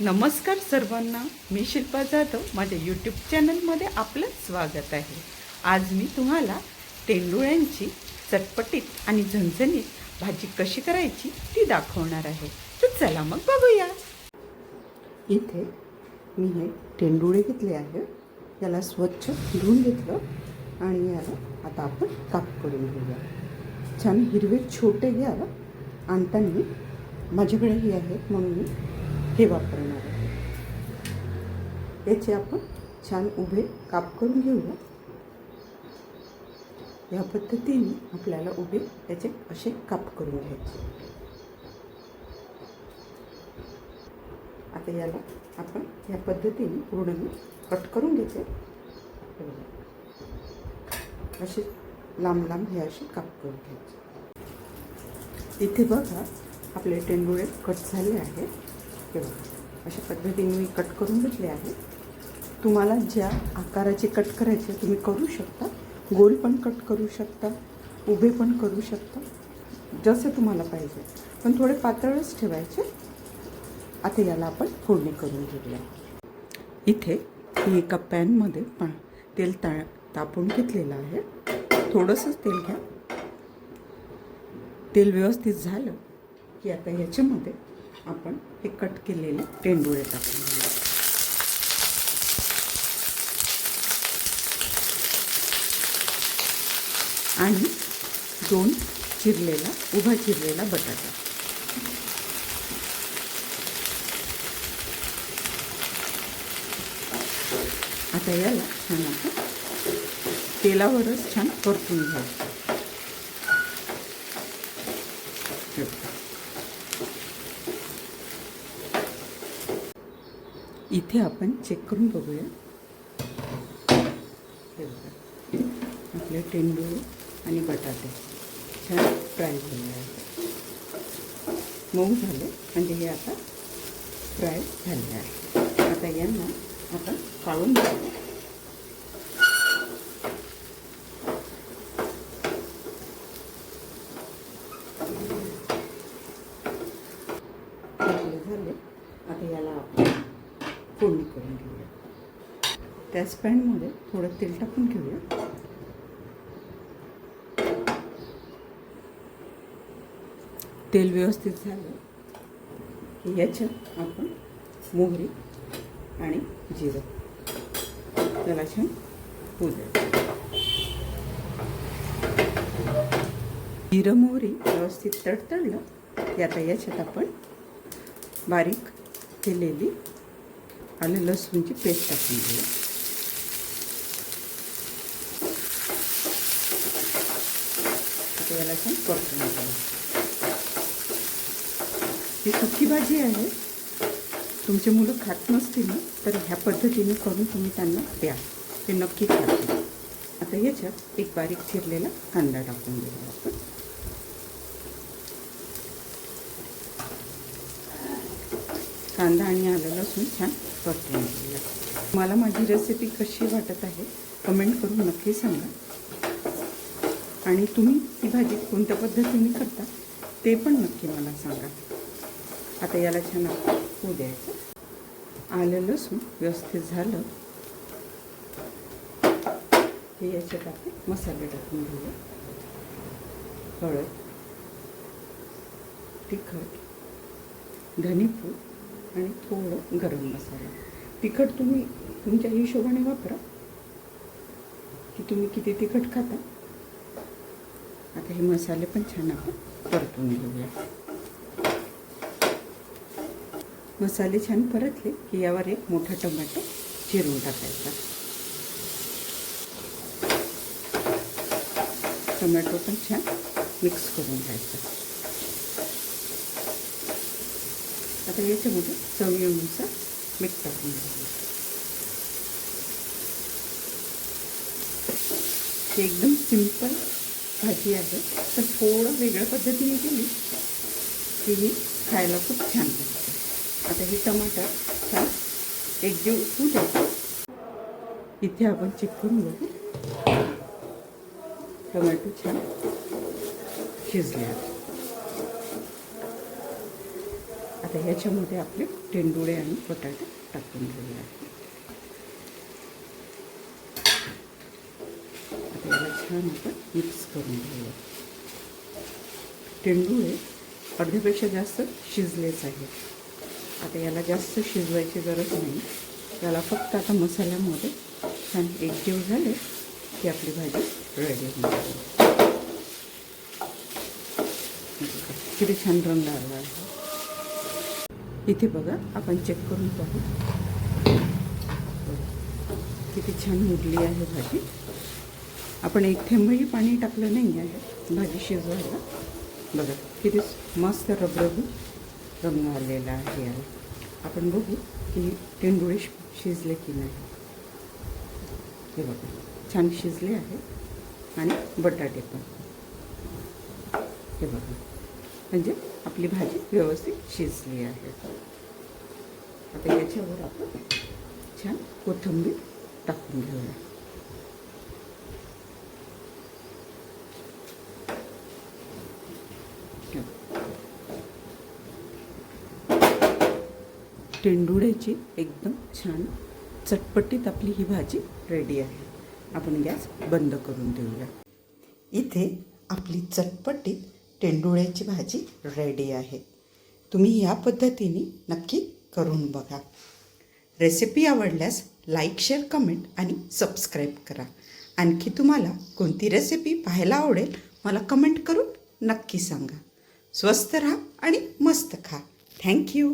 नमस्कार सर्वांना. मी शिल्पा जाधव. माझ्या यूट्यूब चॅनलमध्ये आपलं स्वागत आहे. आज मी तुम्हाला तेंडुळ्यांची चटपटीत आणि झणझणीत भाजी कशी करायची ती दाखवणार आहे. तर चला मग बघूया. इथे मी हे तेंडुळे घेतले आहे. याला स्वच्छ धुवून घेतलं आणि याला आता आपण काप करून घेऊया. छान हिरवे छोटे घ्या. आणताना माझ्याकडे हे आहेत म्हणून मी हे वापरणार आहे. याचे आपण छान उभे काप करून घेऊया. या पद्धतीने आपल्याला उभे याचे असे काप करून घ्यायचे. आता याला आपण या पद्धतीने पूर्ण मी कट करून घेते असे लांब लांब हे असे काप करून घ्यायचे. इथे बघा आपले टेंडुळे कट झाले आहे हे बघा अशा पद्धतीने मी कट करून घेतले आहे. तुम्हाला ज्या आकाराचे कट करायचे तुम्ही करू शकता. गोल पण कट करू शकता उभे पण करू शकता जसे तुम्हाला पाहिजे. पण थोडे पातळच ठेवायचे. आता याला आपण फोडणी करून घेऊया. इथे मी एका पॅनमध्ये पा तेल ता तापून घेतलेलं आहे. थोडंसंच तेल घ्या. तेल व्यवस्थित झालं की आता याच्यामध्ये आपण हे कट केलेले टेंडुळे टाकून घेऊया आणि दोन चिरलेला उभा चिरलेला बटाटा. आता याला छान आपण तेलावरच छान परतून घ्यायचं हे बघा. इथे आपण चेक करून बघूया. हे बघा. आपले टेंडूळ आणि बटाटे छान फ्राय झाले आहे मऊ झाले. म्हणजे हे आता फ्राय झाले आहे. आता यांना आपण काढून घेऊया आपले झाले आता याला आपण फोडणी करून घेऊया. त्याच पॅनमध्ये थोडं तेल टाकून घेऊया. तेल व्यवस्थित झालं की याच्यात आपण मोहरी आणि जिरं. त्याला छान होऊ जिरं मोहरी व्यवस्थित तडतडलं की आता याच्यात आपण बारीक केलेली आलं लसूणची पेस्ट टाकून घेऊया याला छान परतून ही सुकी भाजी आहे. तुमचे मुलं खात नसतील ना तर ह्या पद्धतीने करून तुम्ही त्यांना द्या. ते नक्की खातील. आता याच्यात एक बारीक चिरलेला कांदा टाकून घेऊया आपण. कांदा आणि आलं लसूण छान परतून घेऊया. मला माझी रेसिपी कशी वाटत आहे कमेंट करून नक्की सांगा. आणि तुम्ही ती भाजी कोणत्या पद्धतीने करता ते पण नक्की मला सांगा. आता याला छान होऊ द्यायचं. आलं लसूण व्यवस्थित झालं. हे याच्यात आपण मसाले टाकून घेऊया. हळद तिखट धनेपूड आणि थोडं गरम मसाला तिखट तुम्ही तुमच्या हिशोबाने वापरा. की तुम्ही किती तिखट खाता. आता हे मसाले पण छान आपण परतून घेऊया. मसाले छान परतले की यावर एक मोठा टोमॅटो चिरून टाकायचा. टोमॅटो पण छान मिक्स करून घ्यायचा. आता याच्यामध्ये चवीनुसार मीठ टाकून एकदम सिंपल भाजी आहे. तर थोडं वेगळ्या पद्धतीने केली की ही खायला खूप छान लागते. आता हे टमाटर छान एकजीव होऊ द्यायचं इथे आपण चेक करून बघू. टमॅटो छान शिजले आहे आता ह्याच्यामध्ये आपले टेंडुळे आणि बटाटे टाकून घेऊया आता याला छान आपण मिक्स करून घेऊया टेंडुळे अर्ध्यापेक्षा जास्त शिजलेच आहेत. आता याला जास्त शिजवायची गरज नाही. याला फक्त आता मसाल्यामध्ये छान एकजीव झाले की आपली भाजी रेडी होऊन किती छान रंग आला आहे. इथे बघा आपण चेक करून पाहू. किती छान मुरली आहे भाजी. आपण एक थेंबही पाणी टाकलं नाही आहे भाजी शिजवायला. बघा किती मस्त रबरबी रंग आलेला आहे. आपण बघू की तेंडुळे शिजले की नाही. हे बघा छान शिजले आहे. आणि बटाटे पण. हे बघा. म्हणजे आपली भाजी व्यवस्थित शिजली आहे. आता याच्यावर आपण छान कोथिंबीर टाकून घेऊया. टेंडुळ्याची एकदम छान चटपटीत आपली ही भाजी रेडी आहे. आपण गॅस बंद करून देऊया. इथे आपली चटपटीत टेंडुळ्याची भाजी रेडी आहे. तुम्ही या पद्धतीने नक्की करून बघा. रेसिपी आवडल्यास लाईक शेअर कमेंट आणि सबस्क्राईब करा. आणखी तुम्हाला कोणती रेसिपी पाहायला आवडेल मला कमेंट करून नक्की सांगा. स्वस्त राहा आणि मस्त खा. थँक्यू